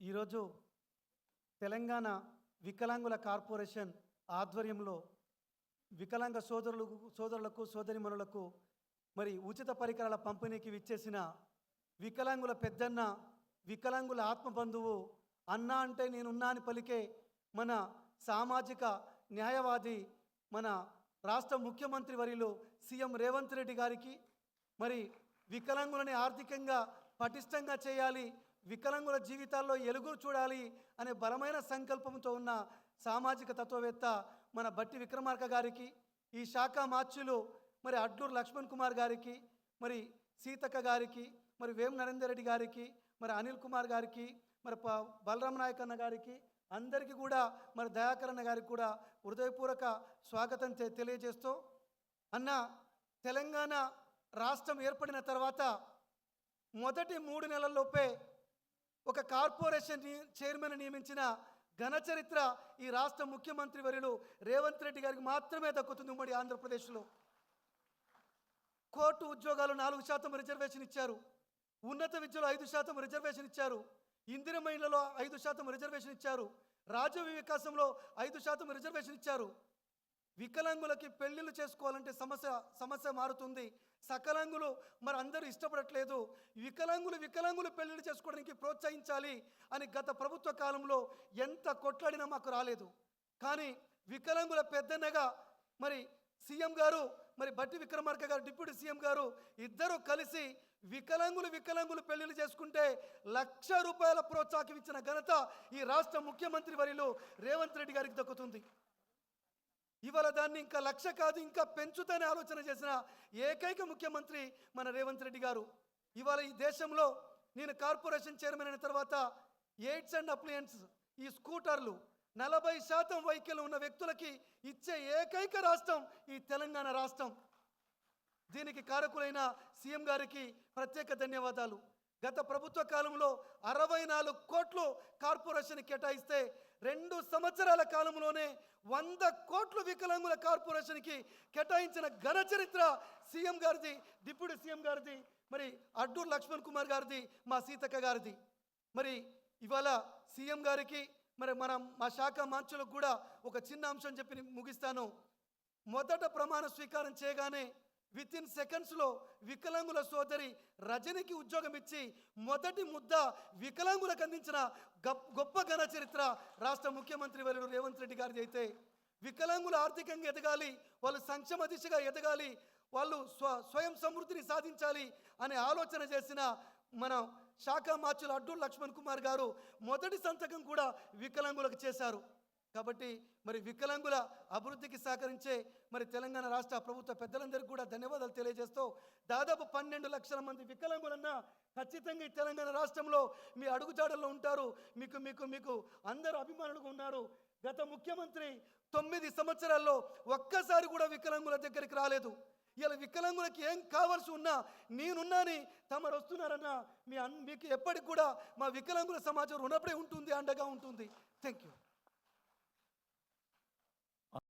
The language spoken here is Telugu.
ఈరోజు తెలంగాణ వికలాంగుల కార్పొరేషన్ ఆధ్వర్యంలో వికలాంగ సోదరులకు సోదరులకు సోదరిమణులకు మరి ఉచిత పరికరాల పంపిణీకి విచ్చేసిన వికలాంగుల పెద్దన్న వికలాంగుల ఆత్మబంధువు అన్నా అంటే నేనున్నా అని పలికే మన సామాజిక న్యాయవాది మన రాష్ట్ర ముఖ్యమంత్రి వరిలో సీఎం రేవంత్ రెడ్డి గారికి మరి వికలాంగులని ఆర్థికంగా పటిష్టంగా చేయాలి వికలాంగుల జీవితాల్లో ఎలుగురు చూడాలి అనే బలమైన సంకల్పంతో ఉన్న సామాజిక తత్వవేత్త మన బట్టి విక్రమార్క గారికి ఈ శాఖ మార్చులు మరి అడ్లూరు లక్ష్మణ్ కుమార్ గారికి మరి సీతక్క గారికి మరి వేం నరేందర్ రెడ్డి గారికి మరి అనిల్ కుమార్ గారికి మరి ప బలరామ నాయక్ అన్న గారికి అందరికీ కూడా మరి దయాకర్ అన్న గారికి కూడా హృదయపూర్వక స్వాగతం తెలియజేస్తూ అన్న తెలంగాణ రాష్ట్రం ఏర్పడిన తర్వాత మొదటి మూడు నెలల్లోపే ఒక కార్పొరేషన్ ని- చైర్మన్ నియమించిన ఘనచరిత్ర ఈ రాష్ట్ర ముఖ్యమంత్రి వర్యులు రేవంత్ రెడ్డి గారికి మాత్రమే దక్కుతుంది ఉమ్మడి ఆంధ్రప్రదేశ్లో. కోర్టు ఉద్యోగాలు నాలుగు శాతం రిజర్వేషన్ ఇచ్చారు. ఉన్నత విద్యలో ఐదు శాతం రిజర్వేషన్ ఇచ్చారు. ఇందిర ఐదు శాతం రిజర్వేషన్ ఇచ్చారు. రాజీవ్ వికాసంలో ఐదు శాతం రిజర్వేషన్ ఇచ్చారు. వికలాంగులకి పెళ్ళిళ్ళు చేసుకోవాలంటే సమస్య సమస్య మారుతుంది. సకలాంగులు మరి అందరూ ఇష్టపడట్లేదు. వికలాంగులు వికలాంగులు పెళ్ళిళ్ళు చేసుకోవడానికి ప్రోత్సహించాలి అని గత ప్రభుత్వ కాలంలో ఎంత కొట్లాడినా మాకు రాలేదు. కానీ వికలాంగుల పెద్దన్నగా మరి సీఎం గారు మరి బట్టి విక్రమార్క గారు డిప్యూటీ సీఎం గారు ఇద్దరు కలిసి వికలాంగులు వికలాంగులు పెళ్ళిళ్ళు చేసుకుంటే లక్ష రూపాయల ప్రోత్సాహం ఇచ్చిన ఘనత ఈ రాష్ట్ర ముఖ్యమంత్రి వరిలో రేవంత్ రెడ్డి గారికి దక్కుతుంది. ఇవాళ దాన్ని ఇంకా లక్ష కాదు ఇంకా పెంచుతనే ఆలోచన చేసిన ఏకైక ముఖ్యమంత్రి మన రేవంత్ రెడ్డి గారు. ఇవాళ ఈ దేశంలో నేను కార్పొరేషన్ చైర్మన్ అయిన తర్వాత ఎయిడ్స్ అండ్ అప్లయన్స్ ఈ స్కూటర్లు నలభై శాతం వైఖ్యలు ఉన్న వ్యక్తులకి ఇచ్చే ఏకైక రాష్ట్రం ఈ తెలంగాణ రాష్ట్రం. దీనికి కారకులైన సీఎం గారికి ప్రత్యేక ధన్యవాదాలు. గత ప్రభుత్వ కాలంలో అరవై నాలుగు కోట్లు కార్పొరేషన్ కేటాయిస్తే రెండు సంవత్సరాల కాలంలోనే వంద కోట్లు వికలాంగుల కార్పొరేషన్కి కేటాయించిన ఘన చరిత్ర సీఎం గారిది డిప్యూటీ సీఎం గారిది మరి అడ్డూరు లక్ష్మణ్ కుమార్ గారిది మా సీతక్క గారిది. మరి ఇవాళ సీఎం గారికి మరి మన మా శాఖ మంచులకు కూడా ఒక చిన్న అంశం చెప్పి ముగిస్తాను. మొదట ప్రమాణ స్వీకారం చేయగానే విత్ ఇన్ సెకండ్స్లో వికలాంగుల సోదరి రజనికి ఉద్యోగం ఇచ్చి మొదటి ముద్ద వికలాంగులకు అందించిన గొప్ప ఘన చరిత్ర రాష్ట్ర ముఖ్యమంత్రి వర్యులు రేవంత్ రెడ్డి గారిది అయితే వికలాంగులు ఆర్థికంగా ఎదగాలి వాళ్ళు సంక్షేమ దిశగా ఎదగాలి వాళ్ళు స్వ స్వయం సమృద్ధిని సాధించాలి అనే ఆలోచన చేసిన మన శాఖ మార్చుల అడ్డు లక్ష్మణ్ కుమార్ గారు మొదటి సంతకం కూడా వికలాంగులకు చేశారు. కాబట్టి మరి వికలాంగుల అభివృద్ధికి సహకరించే మరి తెలంగాణ రాష్ట్ర ప్రభుత్వ పెద్దలందరికీ కూడా ధన్యవాదాలు తెలియజేస్తూ దాదాపు పన్నెండు లక్షల మంది వికలాంగులన్నా ఖచ్చితంగా ఈ తెలంగాణ రాష్ట్రంలో మీ అడుగుజాడల్లో ఉంటారు. మీకు మీకు మీకు అందరూ అభిమానులుగా ఉన్నారు. గత ముఖ్యమంత్రి తొమ్మిది సంవత్సరాల్లో ఒక్కసారి కూడా వికలాంగుల దగ్గరికి రాలేదు. ఇలా వికలాంగులకి ఏం కావాల్సి ఉన్నా నేనున్నాని తమరు వస్తున్నారన్న మీ అన్ మీకు ఎప్పటికి కూడా మా వికలాంగుల సమాజం రుణపడి ఉంటుంది అండగా ఉంటుంది. Thank you